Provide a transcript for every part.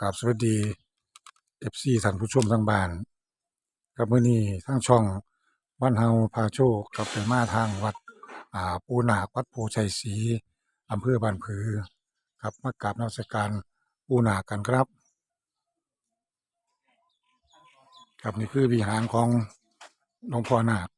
กราบสวัสดีเอฟซีท่านผู้ชมทางบ้านกับมื้อนี้ทางช่องบ้านเฮาพาโชคกับไปมาทางวัดปูนาควัดโพชัยศรีอำเภอบ้านผือครับมากราบนมัสการปูนากันครับ ครับนี่คือวิหารของหลวงพ่อนาค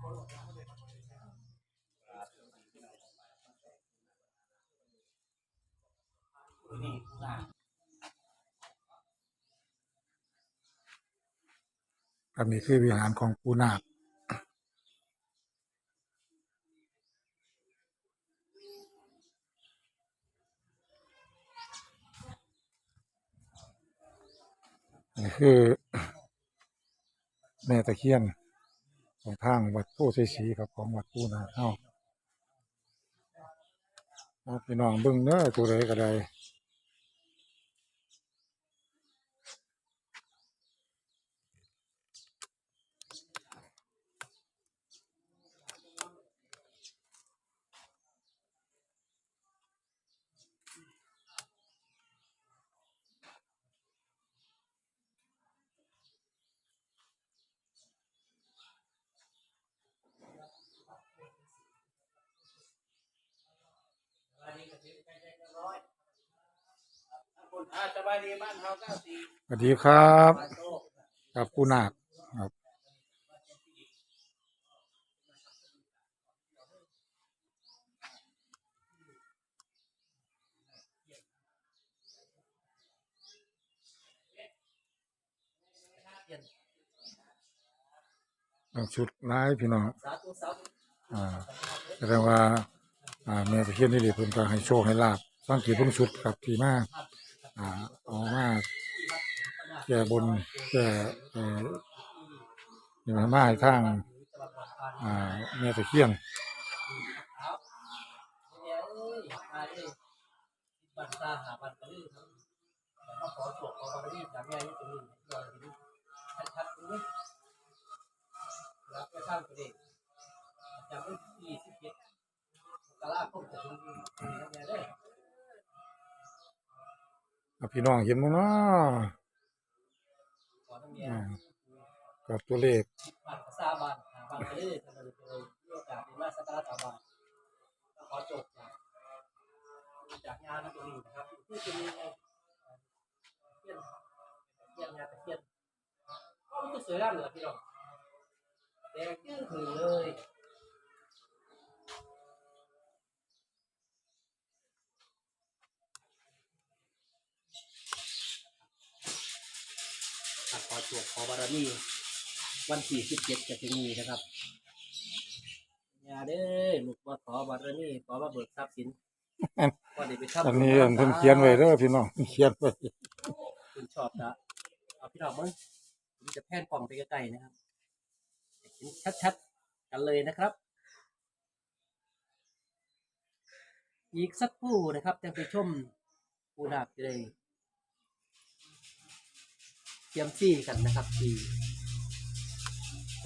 ครับนี่คือวิหารของปูนาคนี่คือแม่ตะเคียน ของทางวัดผู้ศรีครับของวัดผู้นาเฮาเอาพี่น้องเบิ่งเน้อตัวใดก็ได้ สบายดีบ้านเฮาเก้าสี่สวัสดีครับกับปูนาคครับต้องชุดร้ายพี่น้องอ่าแสดงว่า อ่าแม่ตะเคียนนี่เลยเพิ่นก็ให้โชคให้ลาบสังเกตเพิ่งชุดกับที่มาก อ่าเอามาแก้บนแก้เอ่อนี่มามาให้ทางอ่าแม่ตะเคียนเนี่ยเอ้ยมาเอ้ยบ้านตาหาบ้านกะลือทั้งมาขอโชคขอบารมีจากแม่นี่ตรงนี้ลอยทีนี้ชัดๆตรงนี้แล้วก็สร้างประเด็นจากวันที่สิบเจ็ดกลาคมจะถึงนี้แม่เด้ออะ พี่น้องเห็นมั้เนาะกับตัวเลขบ้านภาษาบ้านหลือทำอะไรไปเลยมีโอกาสเป็นมาสักการะตาบ้านก็ขอโชคจากจากงานตรงนี้นะครับที่จะมีไงเทียนเทียนงานตะเทียนก็มันก็สวยงามเลยพี่น้องแดงจื้อถือเลย อะขอจวบขอบารมีวันที่สิบเจ็ดจะถึงนี้นะครับอย่าเด้อลูกมาขอบารมีขอมาเบิกทรัพย์สินก็ได้ไปทำอันนี้อันเพิ่นเขียนไว้เด้อพี่น้องเขียนไว้คุณชอบนะเอาพี่น้องมั้งผมจะแพนกล่องไปใกล้ๆนะครับเห็นชัดๆกันเลยนะครับ อีกสักครู่นะครับจะไปชมปูนาคจะได้ เตรียมซี่กันนะครับ ที่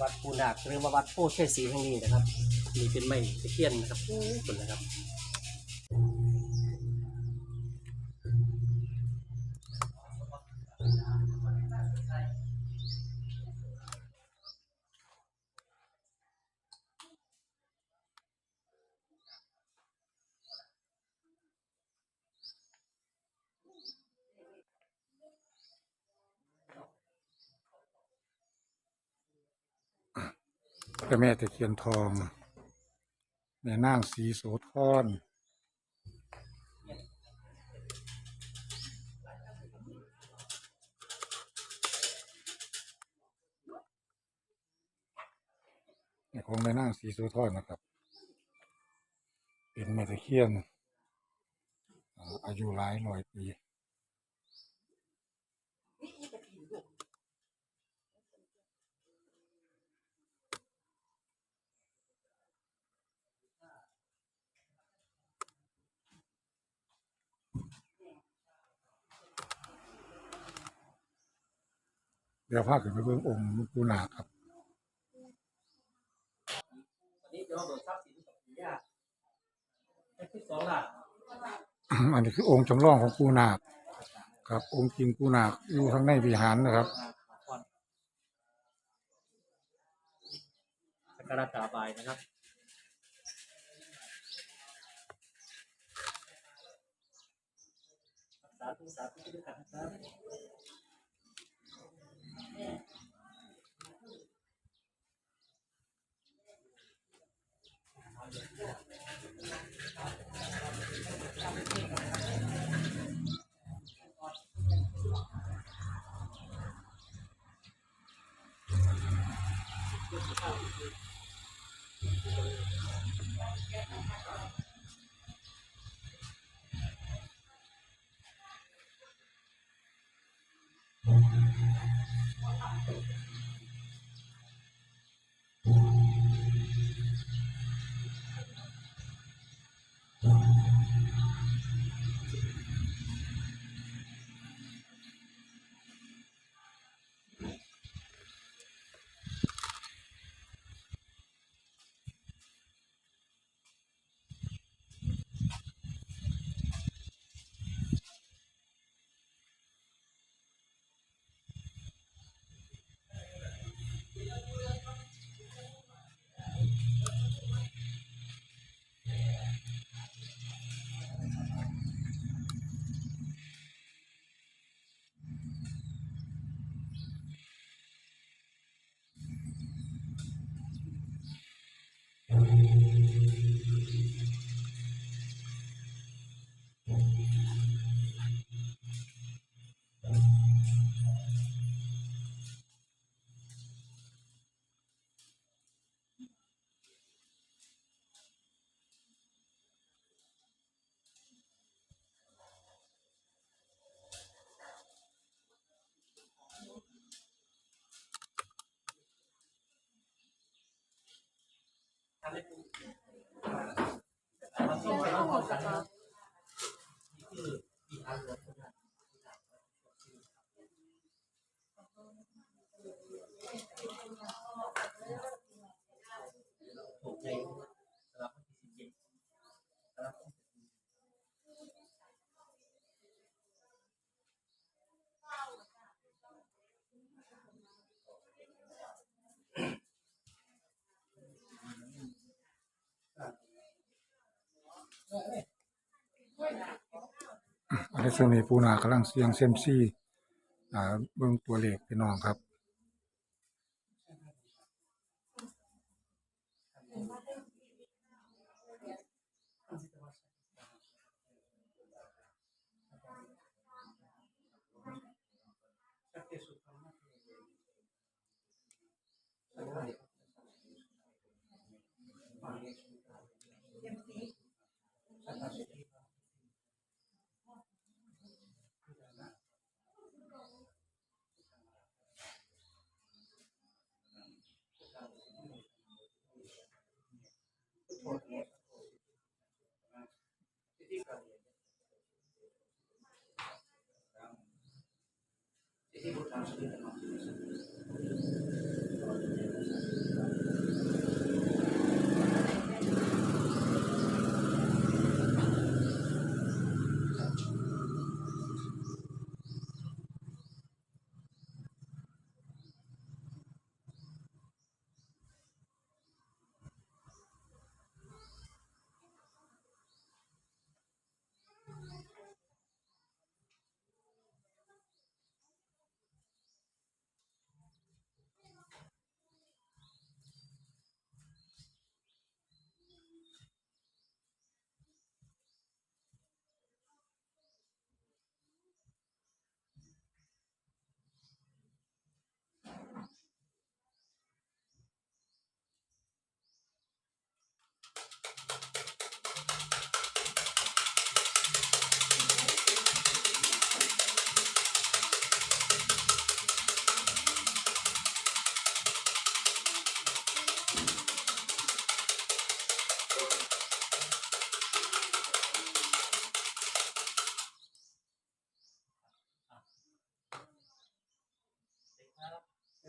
วัดปูนากหรือว่าวัดโพชัยศรีแห่งนี้นะครับนี่เป็นไม้ตะเคียนนะครับโอ้คนนะครับ แม่ตะเคียนทองแม่นางสีโสธรของแม่นางสีโสธรนะครับ เป็นแม่ตะเคียนอายุหลายร้อยปี ดี๋ยวพาขึ้นไปเบิ่งองค์หลวงปู่นาคครับวันนี้เดี๋ยวเราเบิกทรัพย์สินของปู่ย่าให้ที่สองล่ะอันนี้คือองค์จำลองของปู่นาคครับ องค์จริงปู่นาคอยู่ข้างในวิหารนะครับก่อนสักการะกราบไหว้นะครับสาธุสาธุ ทุกท่านนะครับ ถูกใจสำหรับวันที่สิบเจ็ดนะครับ อันนี้ช่วงนี้ปู่นาคกำลังเสียงเซยมซี่อ่าเบิ่งตัวเลขพี่น้องครับ ส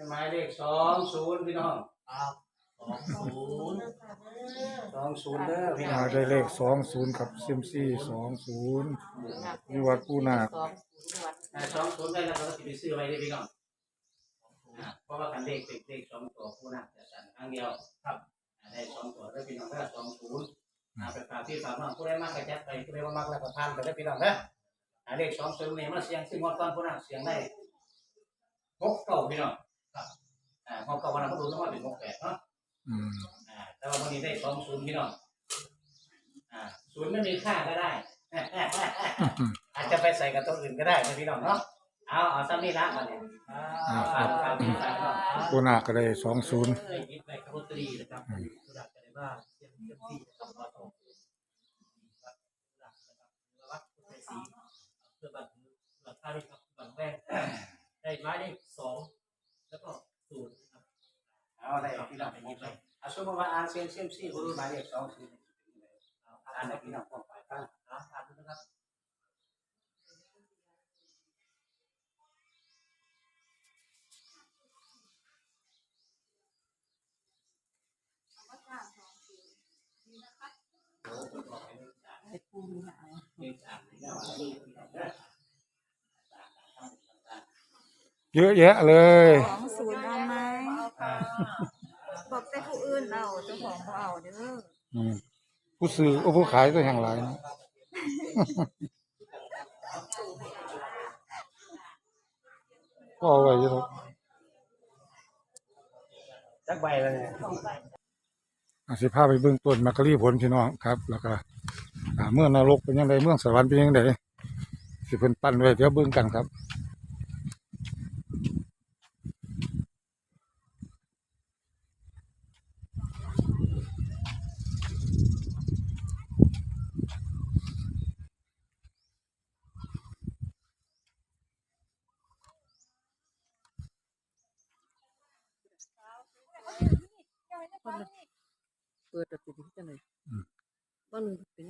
หมายเลขสองศูนย์พี่น้อง ครับสองศูนย์ สอง ศูนย์เด้อพี่น้อมางได้เลขสองศูนย์ครับซิมซี่สองศูนย์วิวัดปูนาคสองศูนย์วัดอ่าสองศูนย์ได้แล้วเราก็สิไปซื้อไว้ได้อพี่น้องอ่าเพราะว่าคันเลขเป็นเลขสองตัวผู้น่าจะสั่นครั้งเดียวครับอ่าได้สองตัวได้อพี่น้องได้สองศูนย์อ่าไปฝากพี่ฝากน้องผู้ใดมากกระจัดไปผู้ใดว่ามากแล้วก็ทานไปได้อพี่น้องเด้ออ่าเลขสองศูนย์นี่มาเสียงซึ่งงวดก่อนผู้น่าเสียงได้หกเก้าพี่น้องครับอ่าหกเก้าวันนั้นเขาดูต้องว่าเป็นหกแปดเนาะอืมอ่า แต่ว่าวันนี้ได้สองศูนย์พี่น้องอ่าศูนย์ไม่มีค่าก็ได้ อาจจะไปใส่กับตัวอื่นก็ได้นะพี่น้องเนาะเอาเอาซ้ำนี่ละมาเนี่ยอ่าคฝารักบฝากพี่ฝากน้องปูนาคก็ได้สองศูนย์ได้ยิบไปกับลอตเตอรี่นะครับผู้ดักจะได้ว่าเยี่ยมเยี่ยมที่กับเราสองครับผู้ดักนะครับวัดพุทธศรีเพื่อบัตรบัตรค่าด้วยครับบัตรแรกได้ไม้ได้สองแล้วก็ศูนย์ครับเอาได้พี่น้องไปยิบไปเอาสมมติว่าอ่านเซียมเซียมซี่ผู้รู้หมายเลขสองศูนย์อ่านให้พี่น้องฟังไปฟังนะอ่านดูนะครับไอ้ปูมีหางเยอะแยะเลย ของศูนย์เอาไหมบอกแต่ผู้อื่ นเอาเจ้าของบ่เอาเด้ออืมผู้ซื้อโอ้ผู้ขายก็แห่งหลายนะก็เอาไว้อยู่ครับจักใบเลยเนี่ยอาสิพาไปเบื้องต้นมักกะรีผลพี่น้องครับ แล้วก็อ่าเมืองนรกเป็นยังไงเมืองสวรรค์เป็นยังไงสิเพิ่นปั้นไว้เดี๋ยวเบิ่งกันครับ เปิดตัวติดจังเลยต้นเป็น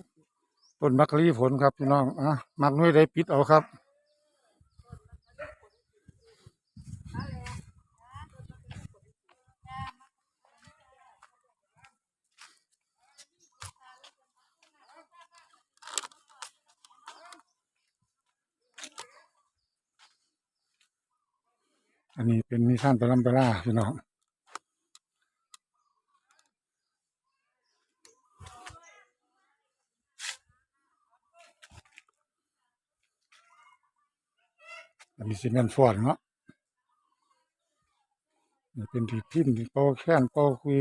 ต้นมักกะรีผลครับพี่น้องอะมักน้อยได้ปิดเอาครับอันนี้เป็นนิทานปรัมปราพี่น้อง อันนี้ซีเมนต์ฟอร์ดเนาะนี่เป็นที่พิมพ์ที่ป่าแค้นป่าคุย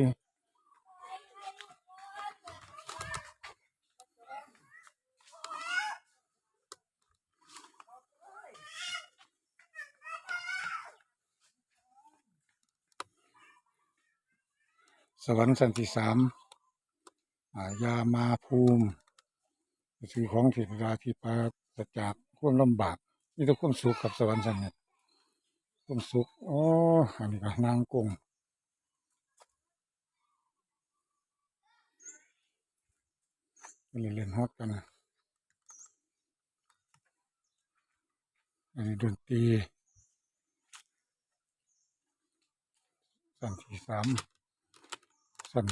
สวรรค์สันติสามอายามาภูมิสื่อของเทวดาที่ปราศจากความลำบาก มีแต่ความสุขกับสวรรค์สันนิษความสุขอ๋ออันนี้ก็นางกงเล่นเล่นฮอตกันนะอันนี้ดนตรีสันที่สามสัน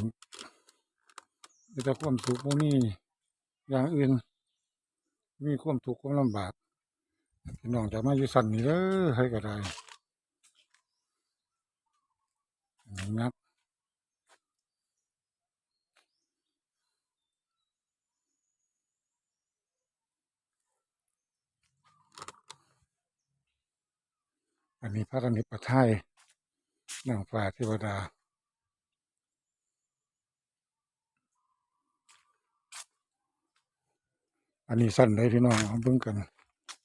มีแต่ความสุขบ่มีอย่างอื่นมีความทุกข์ความลำบาก พี่น้องจะมาอยู่สั่นนี่เด้อให้ก็ได้งับอันนี้พระนิพพทายนางฟ้าเทวดาอันนี้สั่นเลยพี่น้องเอาเบิ่งกัน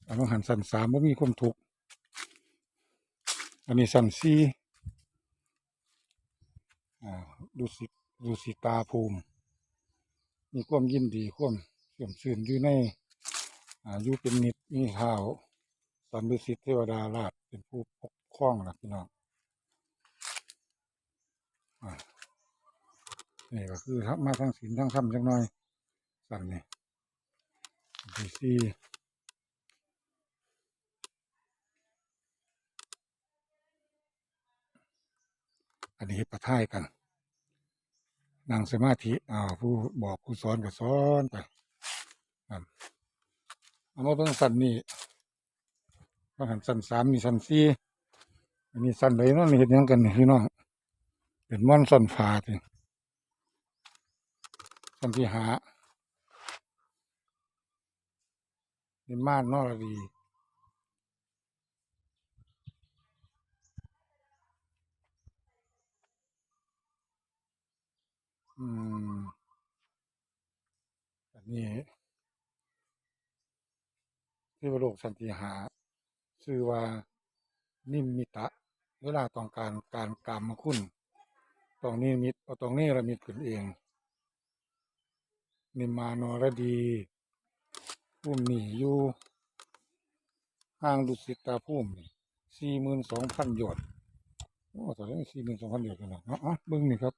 อันนั้หันสันสามว่ามีความทุกข์อันนี้สันสี่อ่าดูสิดูสิตาภูมิ มีความยินดีความเสื่อมสื่นอยู่ในอายุเป็นนิดมีข่าวสันดุสิทธิ์เทวดาราชเป็นผู้ปกครองนะพี่น้องอ่านี่ก็คือทัมาทั้งศีลทั้งธรรมจังหน่อยสั่นนี่ดีซี อันนี้เฮ็ดประท่ายกันนั่งสมาธิอ่าผู้บอกผู้สอนก็สอนไปครับเอามาเบิ่งสั้นนี่ว่าหันสั้นสามมีสั้นสี่อันนี้สั้นเลยนาะนี่เห็นยังกันพี่น้องเป็นม่อนสั้นฟ้าทีสั้นที่หาเป็นม่านนอระดี อืม อันนี้เทวโลกสันติหาชื่อว่านิมมิตะ เวลาต้องการการกรรมคุณตรงนี้มิตเอาตรงนี้ระมิตขึ้นเอง นิมานรดีพุ่มนี่อยู่ห้างดุสิตาพุ่มสี่หมื่นสองพันหยดโอ้ตอนนี้สี่หมื่นสองพันหยดกันแล้วเนาะอะเบิ่งนี่ครับ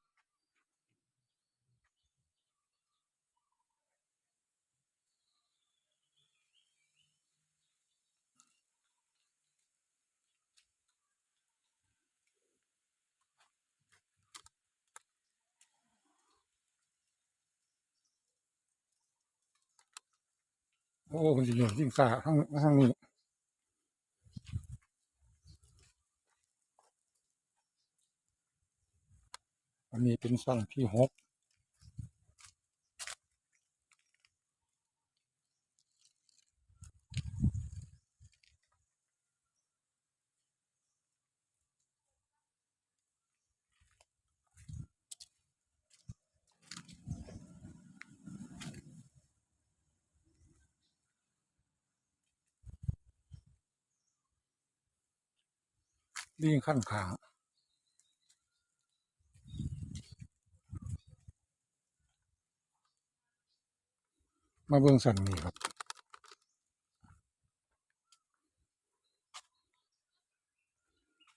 โอ้มันจะอยู่ยิ่งซ่าห้องห้องนี้อันนี้เป็นสั่งที่หก ลิงขั้นขางมาเบื้องสันนี่ครับ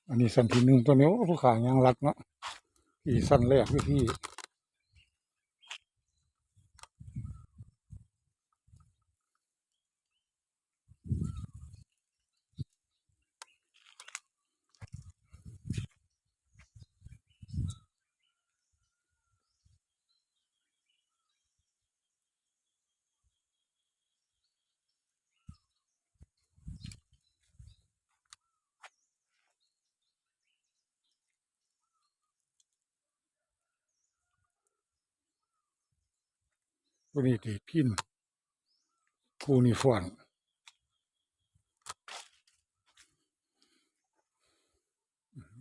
อันนี้สันที่หนึ่งตัวนี้ผู้ขายยางรัดเนาะที่สันแรกที่ ที่ตัวนี้ตีพินคูนิฟอน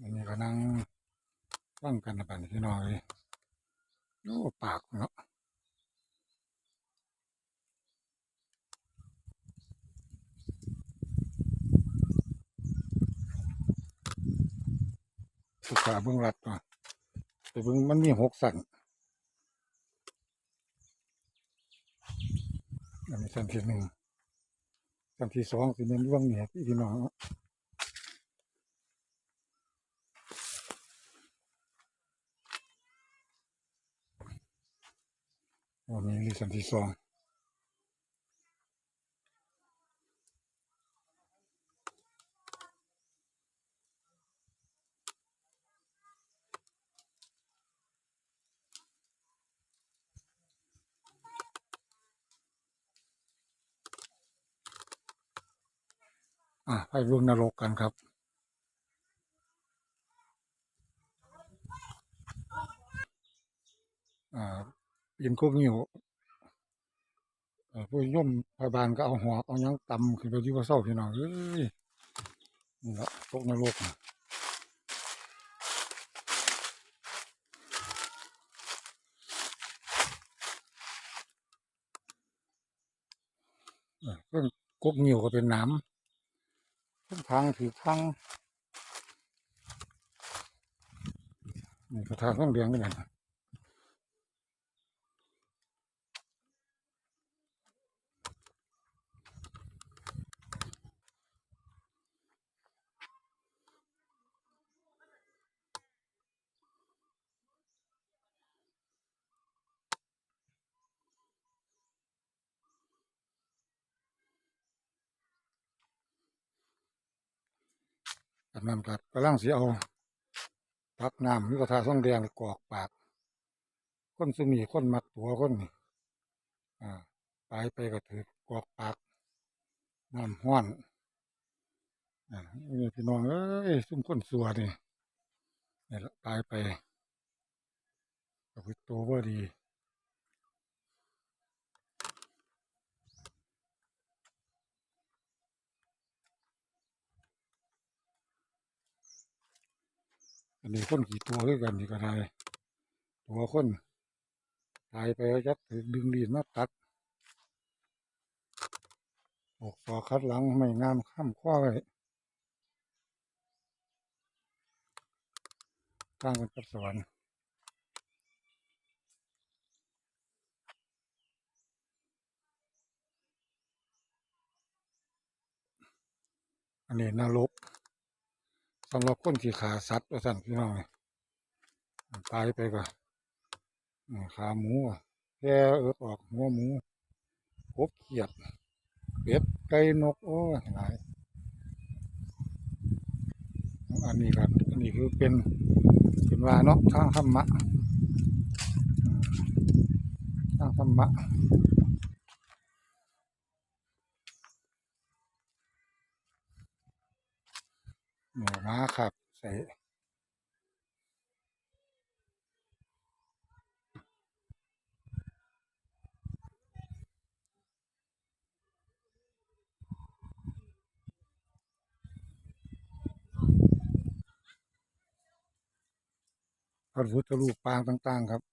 อันนี้ก็นั่งฟังกันนะปันพี่น้อยโอ้ปากเนาะสุขาเบื้องรัดก่อนแต่เบื้องมันมีหกสัน อันนี้สั้นที่หนึ่งสั้นที่สองสิเป็นร่วงเนี่ยพี่พี่น้องวันนี้นี่สั้นที่สอง ไปเรื่องนรกกันครับ อ่าปีนโคกงิ้วอ่อผู้ย่อมพยาบาลก็เอาหอกเอายังตำขึ้นไปที่ว่าเศร้าพี่น้องเอ้ยนี่ละตกนรกนะเออเรื่องกกงิ้วก็เป็นน้ำ ทั้งทางถือทางนี่ก็ทางต้องเรียงกันนะ จากนั้นก็กำลังสิเอาพักน้ำนี่ก็ทาซ่องแดงกรอกปากคนสุมีคนมักตัวคนนี่อ่าตายไปก็ถือกรอกปากน้ำห้อนอ่านี่พี่น้องเอ้ยซุ่มคนสัวนี่นี่ละตายไปก็คือตัวว่าดี อันนี้คนกี่ตัวด้วยกันนี่ก็ได้ตัวคนตายไปยักถือดึงดีดมาตัดออกสอคัดหลังไม่งามข้ามข้อไว้สร้างกันกับสวรรค์อันนี้นรก สำหรับคนที่ขาสัตว์ว่าสั่นพี่น้องนี่ตายไปก็อืมขาหมูแค่เอิบออกหัวหมูกบเขียดเป็ดไก่นกโอ้ยหลายอันนี้กันอันนี้คือเป็นเป็นว่าเนาะทางธรรมะทางธรรมะ หนูม้าครับ ใส่พระพุทธรูปปางต่าง ๆ ครับ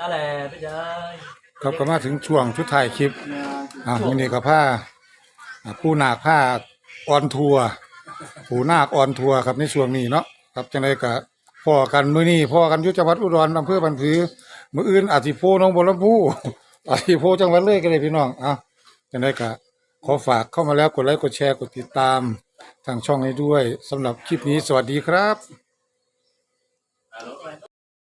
ตาแหล่ไปยายครับก็มาถึงช่วงชุดถ่ายคลิป อ่าวันนี้ก็ผ้าอ่าผู้นาคผ้าออนทัวร์ผู้นาคออนทัวร์ครับในช่วงนี้เนาะครับจังไดก็พ่อกันมื้อนี้พ่อกันอยู่จังหวัดอุดรอำเภอบันผือมื้ออื่นอาจสิโพหน้องบัวลำพูอาจสิโพจังหวัดเลยก็ได้พี่น้องอะจังไดก็ขอฝากเข้ามาแล้วกดไลค์กดแชร์กดติดตามทางช่องให้ด้วยสำหรับคลิปนี้สวัสดีครับ ฮัลโหล